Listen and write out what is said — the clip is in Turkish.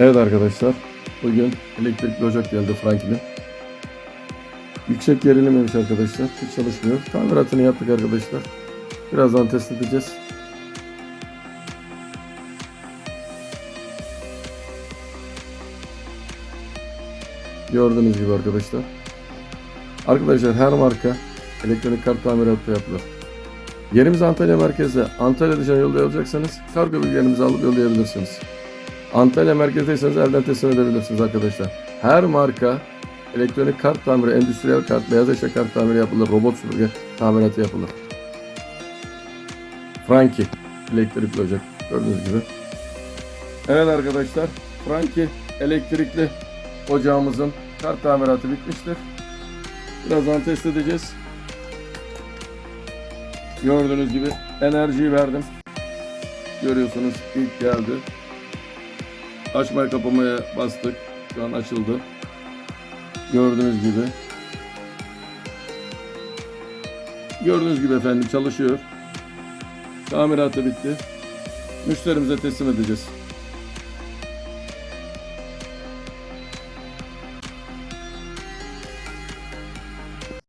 Evet arkadaşlar, bugün elektrikli ocak geldi Franklin'in. Yüksek gerilimmiş arkadaşlar, hiç çalışmıyor. Tamiratını yaptık arkadaşlar. Birazdan test edeceğiz. Gördüğünüz gibi arkadaşlar. Arkadaşlar her marka elektronik kart tamiratı yapılır. Yerimiz Antalya merkezde. Antalya dışına yollayacaksanız kargo bilgilerimizi alıp yollayabilirsiniz. Antalya merkezdeyseniz elden teslim edebilirsiniz arkadaşlar. Her marka elektronik kart tamiri, endüstriyel kart, beyaz eşya kart tamiri yapılır, robot süpürge tamiratı yapılır. Franki elektrikli ocak gördüğünüz gibi. Evet arkadaşlar Franki elektrikli ocağımızın kart tamiratı bitmiştir. Birazdan test edeceğiz. Gördüğünüz gibi enerjiyi verdim. Görüyorsunuz ilk geldi. Açmaya kapamaya bastık. Şu an açıldı. Gördüğünüz gibi. Gördüğünüz gibi efendim çalışıyor. Tamiratı bitti. Müşterimize teslim edeceğiz.